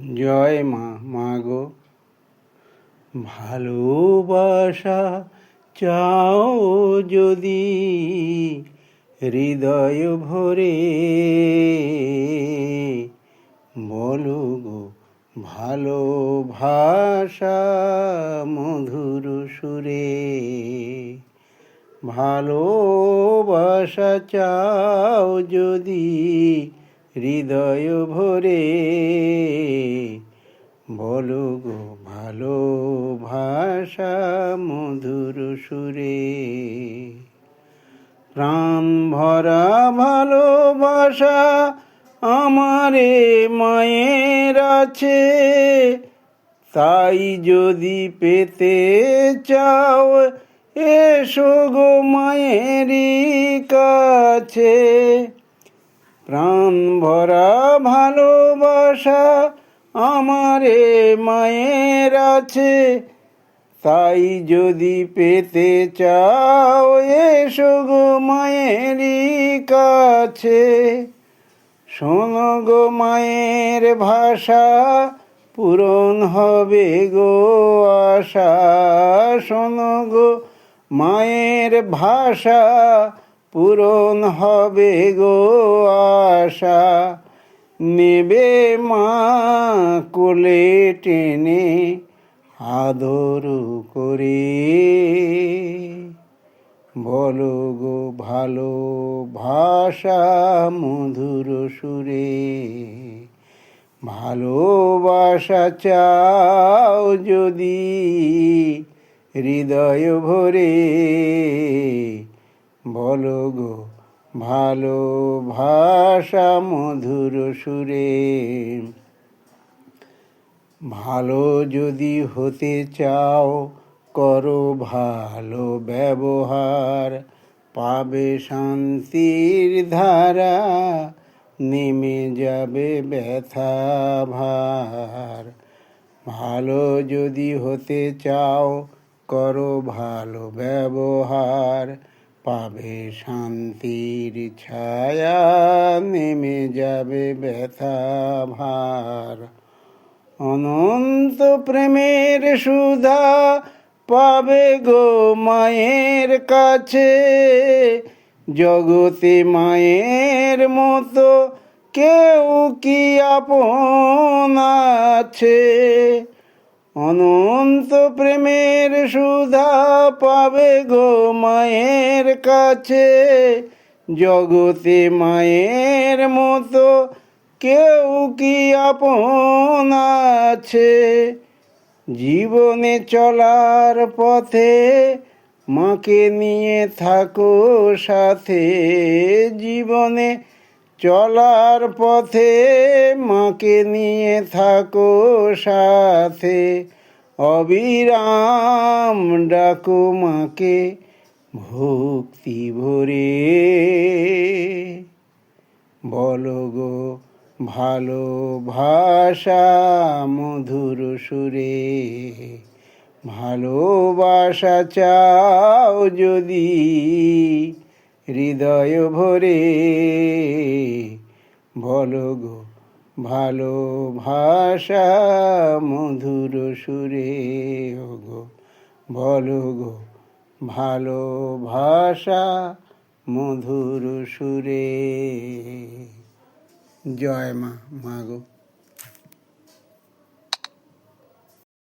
জয় মা মা গো। ভালোবাসা চাও যদি হৃদয় ভরে, বলো গো ভালোবাসা মধুর সুরে। ভালোবাসা চাও যদি হৃদয় ভরে বলো গো ভালোবাসা মধুর সুরে। প্রাণ ভরা ভালোবাসা আমারে মায়ের আছে। তাই যদি পেতে চাও, এসো গো মায়েরই কাছে। প্রাণ ভরা ভালোবাসা আমারে মায়ের আছে। তাই যদি পেতে চাও এসো গো মায়েরই কাছে। শোনো গো মায়ের ভাষা, পূরণ হবে গো আশা। শোনো গো মায়ের ভাষা পূরণ হবে গো আশা। নেবে মা কোলে টেনে আদর করে। বলো গো ভালো ভাষা মধুর সুরে। ভালোবাসা চাও যদি হৃদয় ভরে। বলো গো ভালোবাসা মধুর সুরে। ভালো যদি হতে চাও, করো ভালো ব্যবহার। পাবে শান্তির ধারা, নেমে যাবে ব্যথা ভার। ভালো যদি হতে চাও, করো ভালো ব্যবহার। পাবে শান্তির ছায়া, নেমে যাবে ব্যথা ভার। অনন্ত প্রেমের সুধা পাবে গো মায়ের কাছে। জগতে মায়ের মতো কেউ কি আপন আছে? অনন্ত প্রেমের সুধা পাবে গো মায়ের কাছে। জগতে মায়ের মতো কেউ কি আপন আছে? জীবনে চলার পথে মাকে নিয়ে থাকো সাথে। জীবনে চলার পথে মাকে নিয়ে থাকো সাথে। অবিরাম ডাকো মাকে, ভক্তি ভরে। বলো গো ভালোবাসা মধুর সুরে, ভালোবাসা চাও যদি হৃদয় ভরে, বলো গো, ভালো ভাষা মধুর সুরে গো, বলো গো, ভালো ভাষা মধুর সুরে। জয় মা মা গো।